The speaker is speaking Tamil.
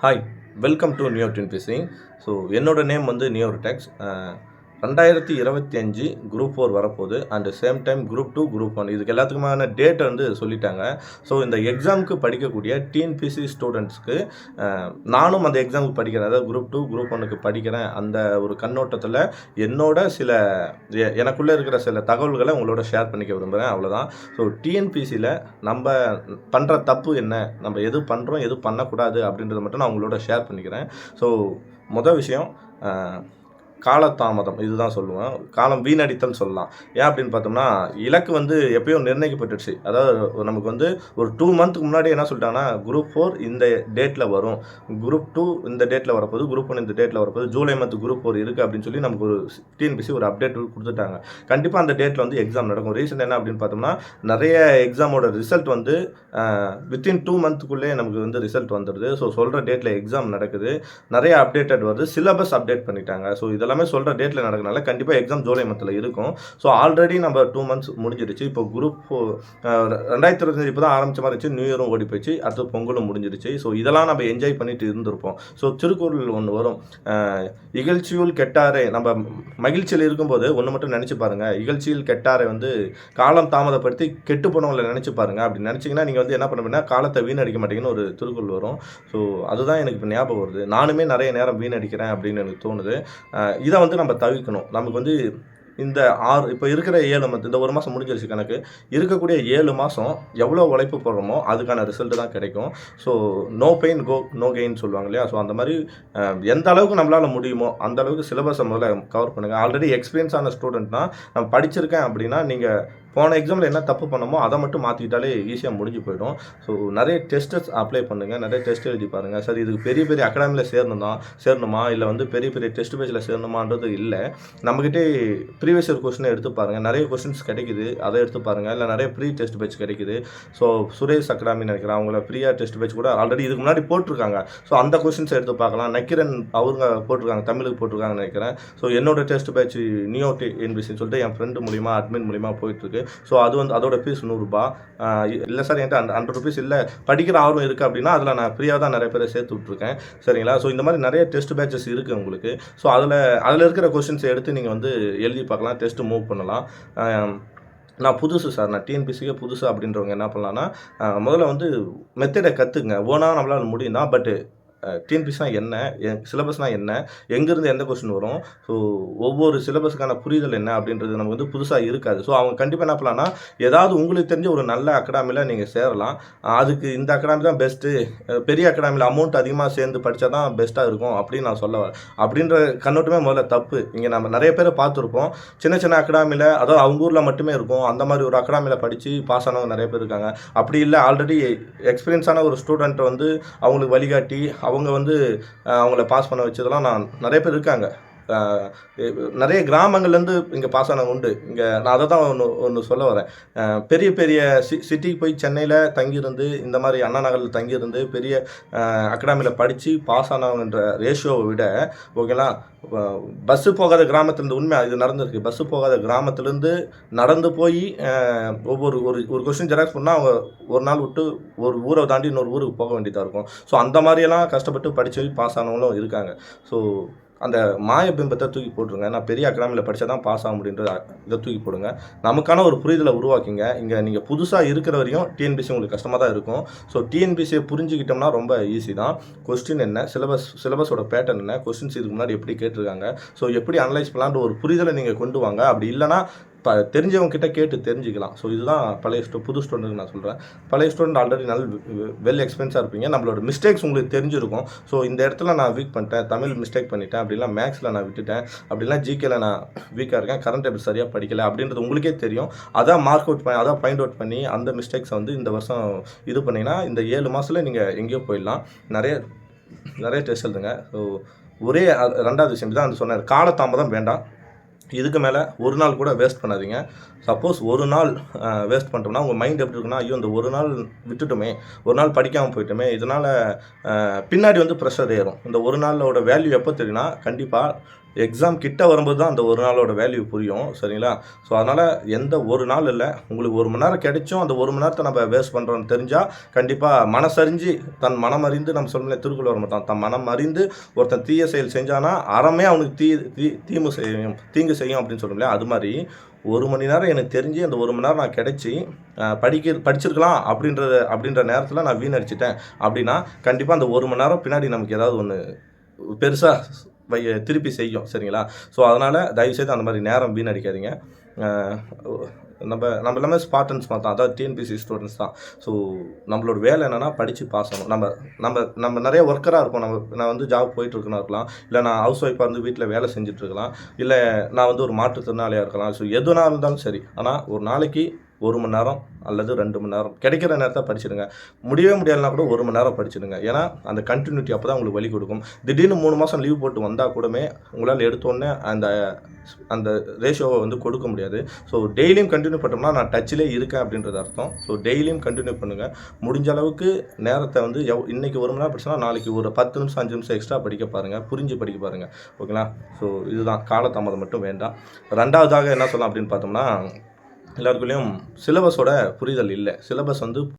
Hi welcome to new tin PC so என்னோட நேம் வந்து நியூ டெக்ஸ் ரெண்டாயிரத்தி இருபத்தி அஞ்சு குரூப் ஃபோர் வரப்போகுது. And same time group two group one இதுக்கு எல்லாத்துக்குமான டேட்டை வந்து சொல்லிட்டாங்க. ஸோ இந்த எக்ஸாமுக்கு படிக்கக்கூடிய டிஎன்பிசி ஸ்டூடெண்ட்ஸ்க்கு நானும் அந்த எக்ஸாமுக்கு படிக்கிறேன். அதாவது குரூப் டூ குரூப் ஒன்னுக்கு படிக்கிறேன். அந்த ஒரு கண்ணோட்டத்தில் என்னோட சில எனக்குள்ளே இருக்கிற சில தகவல்களை உங்களோட ஷேர் பண்ணிக்க விரும்புகிறேன் அவ்வளோதான் ஸோ டிஎன்பிசியில் நம்ம பண்ணுற தப்பு என்ன? நம்ம எது பண்ணுறோம் எது பண்ணக்கூடாது அப்படின்றத மட்டும் நான் உங்களோட ஷேர் பண்ணிக்கிறேன். ஸோ மொதல் விஷயம் காலதாமதம் இதுதான் சொல்லுவேன். காலம் வீணடித்தல் சொல்லலாம். ஏன் அப்படின்னு பார்த்தோம்னா இலக்கு வந்து எப்பயோ நிர்ணயிக்கப்பட்டுடுச்சு. அதாவது நமக்கு வந்து ஒரு டூ மந்த்துக்கு முன்னாடி என்ன சொல்லிட்டாங்கன்னா குரூப் ஃபோர் இந்த டேட்டில் வரும். குரூப் டூ இந்த டேட்டில் வரப்போது குரூப் ஒன் இந்த டேட்டில் வரப்போது ஜூலை மந்த் குரூப் ஃபோர் இருக்குது அப்படின்னு சொல்லி நமக்கு ஒரு டிஎன்பிசி ஒரு அப்டேட் கொடுத்துட்டாங்க. கண்டிப்பாக அந்த டேட்டில் வந்து எக்ஸாம் நடக்கும். ரீசன் என்ன அப்படின்னு பார்த்தோம்னா நிறைய எக்ஸாமோட ரிசல்ட் வந்து வித்தின் டூ மந்த்துக்குள்ளே நமக்கு வந்து ரிசல்ட் வந்துடுது. ஸோ சொல்கிற டேட்டில் எக்ஸாம் நடக்குது. நிறைய அப்டேட்டட் வருது. சிலபஸ் அப்டேட் பண்ணிட்டாங்க. ஸோ இதெல்லாமே சொல்கிற டேட்டில் நடக்கனால கண்டிப்பாக எக்ஸாம் ஜூலை மந்தில் இருக்கும். ஸோ ஆல்ரெடி நம்ம டூ மந்த்ஸ் முடிஞ்சிருச்சு. இப்போ குரூப் ரெண்டாயிரத்தி இருபத்தஞ்சு இப்போ தான் ஆரம்பிச்ச மாதிரி இருந்துச்சு. நியூ இயரும் ஓடி போச்சு அடுத்து பொங்கலும் முடிஞ்சிருச்சு. ஸோ இதெல்லாம் நம்ம என்ஜாய் பண்ணிட்டு இருந்திருப்போம். ஸோ திருக்குறள் ஒன்று வரும். இகழ்ச்சியுள் கெட்டாரே நம்ம மகிழ்ச்சியில் இருக்கும்போது ஒன்று மட்டும் நினச்சி பாருங்கள் இகழ்ச்சியில் கெட்டாரை வந்து காலம் தாமதப்படுத்தி கெட்டு போனவங்களை நினச்சி பாருங்க. அப்படி நினச்சிங்கன்னா நீங்கள் வந்து என்ன பண்ணுவீங்கன்னா காலத்தை வீணடிக்க மாட்டீங்கன்னு ஒரு திருக்குறள் வரும். ஸோ அதுதான் எனக்கு இப்போ ஞாபகம் வருது. நானுமே நிறைய நேரம் வீணடிக்கிறேன் அப்படின்னு எனக்கு தோணுது. இதை வந்து நம்ம தவிர்க்கணும். நமக்கு வந்து இந்த ஆறு இப்போ இருக்கிற ஏழு மந்த் இந்த ஒரு மாதம் முடிஞ்சிருச்சு கணக்கு இருக்கக்கூடிய ஏழு மாதம் எவ்வளோ உழைப்பு போடுறோமோ அதுக்கான ரிசல்ட் தான் கிடைக்கும். So no pain go no gain சொல்லுவாங்க இல்லையா? ஸோ அந்த மாதிரி எந்த அளவுக்கு நம்மளால் முடியுமோ அந்த அளவுக்கு சிலபஸை முதல்ல கவர் பண்ணுங்கள் ஆல்ரெடி எக்ஸ்பீரியன்ஸ் ஆன ஸ்டூடெண்ட்னா நான் படிச்சிருக்கேன் அப்படின்னா நீங்கள் போன எக்ஸாமில் என்ன தப்பு பண்ணமோ அதை மட்டும் மாற்றிக்கிட்டாலே ஈஸியாக முடிஞ்சு போயிடும். ஸோ நிறைய டெஸ்ட்டஸ் அப்ளை பண்ணுங்கள் நிறைய டெஸ்ட் எழுதி பாருங்கள் சார் இதுக்கு பெரிய பெரிய அகாடமியில் சேரணுமா சேரணுமா இல்லை வந்து பெரிய பெரிய டெஸ்ட் பேஜில் சேரணுமான்றது இல்லை. நம்மக்கிட்டே ப்ரீவியஸ் இயர் கொஸ்டினை எடுத்து பாருங்கள் நிறைய கொஸ்டின்ஸ் கிடைக்குது அதை எடுத்து பாருங்கள் இல்லை நிறைய ப்ரீ டெஸ்ட் பேஜ் கிடைக்குது. ஸோ சுரேஷ் அகாடமி நினைக்கிறேன் அவங்கள ஃப்ரீயாக டெஸ்ட் பேஜ் கூட ஆல்ரெடி இதுக்கு முன்னாடி போட்டிருக்காங்க. ஸோ அந்த கொஸ்டின்ஸ் எடுத்து பார்க்கலாம். நக்கிரன் அவங்க போட்டிருக்காங்க தமிழுக்கு போட்டிருக்காங்கன்னு நினைக்கிறேன். ஸோ என்னோட டெஸ்ட் பேட்ச் நியோ என்பிசின்னு சொல்லிட்டு என் ஃப்ரெண்டு மூலிமா அட்மின் மூலிமா போயிட்டுருக்கு ஸோ அது வந்து அதோட ஃபீஸ் நூறுரூபா இல்லை சார் என்கிட்ட அந்த ஹண்ட்ரட் ருபீஸ் இல்லை. படிக்கிற ஆர்வம் இருக்குது அப்படின்னா அதில் நான் ஃப்ரீயாக தான் நிறைய பேரை சேர்த்து விட்ருக்கேன் சரிங்களா? ஸோ இந்த மாதிரி நிறைய டெஸ்ட் பேட்சஸ் இருக்குது உங்களுக்கு. ஸோ அதில் அதில் இருக்கிற கொஷின்ஸ் எடுத்து நீங்கள் வந்து எழுதி பார்க்கலாம் டெஸ்ட்டு மூவ் பண்ணலாம். நான் புதுசு சார் நான் டிஎன்பிசிக்கே புதுசு அப்படின்றவங்க என்ன பண்ணலான்னா முதல்ல வந்து மெத்தடை கற்றுக்குங்க ஓனாக நம்மளால் முடியும் தான் பட்டு டிஎன்பிஸ்னால் என்ன? சிலபஸ்னால் என்ன? எங்கேருந்து எந்த கொஸ்டின் வரும்? ஸோ ஒவ்வொரு சிலபஸுக்கான புரிதல் என்ன அப்படின்றது நமக்கு வந்து புதுசாக இருக்காது. ஸோ அவங்க கண்டிப்பாக என்ன பண்ணலாம்னா ஏதாவது உங்களுக்கு தெரிஞ்ச ஒரு நல்ல அகாடமியில் நீங்கள் சேரலாம். அதுக்கு இந்த அகாடமி தான் பெஸ்ட்டு பெரிய அகாடமியில் அமௌண்ட் அதிகமாக சேர்ந்து படித்தா தான் பெஸ்ட்டாக இருக்கும் அப்படின்னு நான் சொல்ல வரேன் அப்படின்ற கண்ணோட்டமே முதல்ல தப்பு. இங்கே நம்ம நிறைய பேரை பார்த்துருப்போம். சின்ன சின்ன அகாடமியில் அதாவது அவங்க ஊரில் மட்டுமே இருக்கும். அந்த மாதிரி ஒரு அகாடமியில் படித்து பாஸ் ஆனவங்க நிறைய பேர் இருக்காங்க. அப்படி இல்லை ஆல்ரெடி எக்ஸ்பீரியன்ஸான ஒரு ஸ்டூடெண்ட்டை வந்து அவங்களுக்கு வழிகாட்டி அவங்க வந்து அவங்கள பாஸ் பண்ண வச்சதெல்லாம் நான் நிறைய பேர் இருக்காங்க. நிறைய கிராமங்கள்லேருந்து இங்கே பாஸ் ஆனவங்க உண்டு. இங்கே நான் அதை தான் ஒன்று ஒன்று சொல்ல வரேன். பெரிய பெரிய சி சிட்டிக்கு போய் சென்னையில் தங்கியிருந்து இந்த மாதிரி அண்ணா நகரில் தங்கியிருந்து பெரிய அகாடமியில் படித்து பாஸ் ஆனவங்கன்ற ரேஷியோவை விட ஓகேங்களா பஸ்ஸு போகாத கிராமத்துலேருந்து உண்மை இது நடந்திருக்கு. பஸ்ஸு போகாத கிராமத்துலேருந்து நடந்து போய் ஒவ்வொரு ஒரு ஒரு கொஸ்டின் ஜெராக்ஸ் பண்ணால் அவங்க ஒரு நாள் விட்டு ஒரு ஊரை தாண்டி இன்னொரு ஊருக்கு போக வேண்டியதாக இருக்கும். ஸோ அந்த மாதிரியெல்லாம் கஷ்டப்பட்டு படித்து பாஸ் ஆனவங்களும் இருக்காங்க. ஸோ அந்த மாய பிம்பத்தை தூக்கி போட்டுருங்க. நான் பெரிய அகாடமியில் படித்தா தான் பாஸ் ஆக முடியுன்ற இதை தூக்கி போடுங்க. நமக்கான ஒரு புரிதலை உருவாக்கிங்க. இங்கே நீங்கள் புதுசாக இருக்கிற வரையும் டிஎன்பிசி உங்களுக்கு கஷ்டமாக தான் இருக்கும். ஸோ டிஎன்பிசியை புரிஞ்சுக்கிட்டோம்னா ரொம்ப ஈஸி தான். கொஸ்டின் என்ன? சிலபஸ் சிலபஸோட பேட்டர்ன் என்ன? கொஸ்டின்ஸ் இதுக்கு முன்னாடி எப்படி கேட்டிருக்காங்க? ஸோ எப்படி அனலைஸ் பண்ணலான்ற ஒரு புரிதலை நீங்கள் கொண்டு வாங்க. அப்படி இல்லைன்னா இப்போ தெரிஞ்சவங்க கிட்ட கேட்டு தெரிஞ்சுக்கலாம். ஸோ இதுதான் பழைய ஸ்டூ புது ஸ்டூடெண்ட்டுக்கு நான் சொல்கிறேன் பழைய ஸ்டூடெண்ட் ஆல்ரெடி நல்ல வெல் எக்ஸ்பென்ஸாக இருப்பீங்க. நம்மளோட மிஸ்டேக்ஸ் உங்களுக்கு தெரிஞ்சிருக்கும். ஸோ இந்த இடத்துல நான் வீக் பண்ணிட்டேன். தமிழ் மிஸ்டேக் பண்ணிட்டேன். அப்படிலாம் மேக்ஸில் நான் விட்டுட்டேன். அப்படிலாம் ஜிகேல நான் வீக்காக இருக்கேன். கரண்ட் எப்படி சரியாக படிக்கல. அப்படின்றது உங்களுக்கே தெரியும். அதான் மார்க் அவுட் பண்ணி அதான் ஃபைண்ட் அவுட் பண்ணி அந்த மிஸ்டேக்ஸை வந்து இந்த வருஷம் இது பண்ணிங்கன்னா இந்த ஏழு மாதத்தில் நீங்கள் எங்கேயோ போயிடலாம். நிறைய நிறைய டெஸ்ட் எழுதுங்க. ஸோ ஒரே ரெண்டாவது விஷயம் தான் வந்து சொன்னேன் காலதாமதம் வேண்டாம். இதுக்கு மேலே ஒரு நாள் கூட வேஸ்ட் பண்ணாதீங்க. சப்போஸ் ஒரு நாள் வேஸ்ட் பண்ணிட்டோம்னா உங்கள் மைண்ட் எப்படி இருக்குன்னா ஐயோ இந்த ஒரு நாள் விட்டுட்டோமே ஒரு நாள் படிக்காமல் போயிட்டோமே இதனால் பின்னாடி வந்து ப்ரெஷர் ஏறும். இந்த ஒரு நாளோட வேல்யூ எப்போ தெரியும்னா கண்டிப்பாக எக்ஸாம் கிட்ட வரும்போது தான் அந்த ஒரு நாளோட வேல்யூ புரியும் சரிங்களா? ஸோ அதனால் எந்த ஒரு நாள் இல்லை. உங்களுக்கு ஒரு மணி நேரம் கிடைச்சும் அந்த ஒரு மணி நேரத்தை நம்ம வேஸ்ட் பண்ணுறோம்னு தெரிஞ்சால் கண்டிப்பாக மனசறிஞ்சு தன் மனம் அறிந்து நம்ம சொல்லல திருக்குறள் மாட்டான். தன் மனம் அறிந்து ஒருத்தன் தீய செயல் செஞ்சானா அறமே அவனுக்கு தீ தீ தீமை செய்யும் தீங்கு செய்யும் அப்படின்னு சொல்லும் இல்லையா அது மாதிரி ஒரு மணி நேரம் எனக்கு தெரிஞ்சு அந்த ஒரு மணி நேரம் நான் கிடைச்சி படிக்க படிச்சிருக்கலாம் அப்படின்றத அப்படின்ற நேரத்தில் நான் வீணடிச்சிட்டேன். அப்படின்னா கண்டிப்பாக அந்த ஒரு மணி நேரம் பின்னாடி நமக்கு ஏதாவது ஒன்று பெருசாக திருப்பி செய்யும் சரிங்களா? ஸோ அதனால் தயவுசெய்து அந்த மாதிரி நேரம் வீணடிக்காதீங்க. நம்ம நம்ம எல்லாமே ஸ்பார்டன்ஸ் மாதிரி தான் அதாவது டிஎன்பிசி ஸ்டூடெண்ட்ஸ் தான். ஸோ நம்மளோட வேலை என்னென்னா படித்து பாஸ் ஆகணும். நம்ம நம்ம நம்ம நிறைய ஒர்க்கராக இருப்போம். நம்ம நான் வந்து ஜாப் போயிட்டுருக்கணும் இருக்கலாம். இல்லை நான் ஹவுஸ் ஒய்ஃபாக இருந்து வீட்டில் வேலை செஞ்சுட்டு இருக்கலாம் இல்லை நான் வந்து ஒரு மாற்றுத்திறனாளியாக இருக்கலாம். ஸோ எதுனா இருந்தாலும் சரி. ஆனால் ஒரு நாளைக்கு ஒரு மணி நேரம் அல்லது ரெண்டு மணி நேரம். கிடைக்கிற நேரத்தை படிச்சிடுங்க. முடியவே முடியலனா கூட ஒரு மணி நேரம் படிச்சிடுங்க. ஏன்னா அந்த கண்டினியூட்டி அப்போ தான் உங்களுக்கு வழி கொடுக்கும். திடீர்னு மூணு மாதம் லீவ் போட்டு வந்தால் கூடமே உங்களால் எடுத்தோடனே அந்த அந்த ரேஷியோவை வந்து கொடுக்க முடியாது. ஸோ டெய்லியும் கண்டினியூ பண்ணோம்னா நான் டச்சிலே இருக்கேன் அப்படின்றது அர்த்தம். ஸோ டெய்லியும் கண்டினியூ பண்ணுங்கள் முடிஞ்ச அளவுக்கு நேரத்தை வந்து எவ் இன்னைக்கு ஒரு மணி நேரம் படிச்சா நாளைக்கு ஒரு பத்து நிமிஷம் அஞ்சு நிமிஷம் எக்ஸ்ட்ரா படிக்க பாருங்கள் புரிஞ்சு படிக்க பாருங்கள் ஓகேங்களா ஸோ இதுதான். காலதாமதம் மட்டும் வேண்டாம். ரெண்டாவதாக என்ன சொல்லலாம் அப்படின்னு பார்த்தோம்னா எல்லாருக்குள்ளேயும் சிலபஸோட புரிதல் இல்லை. சிலபஸ் வந்து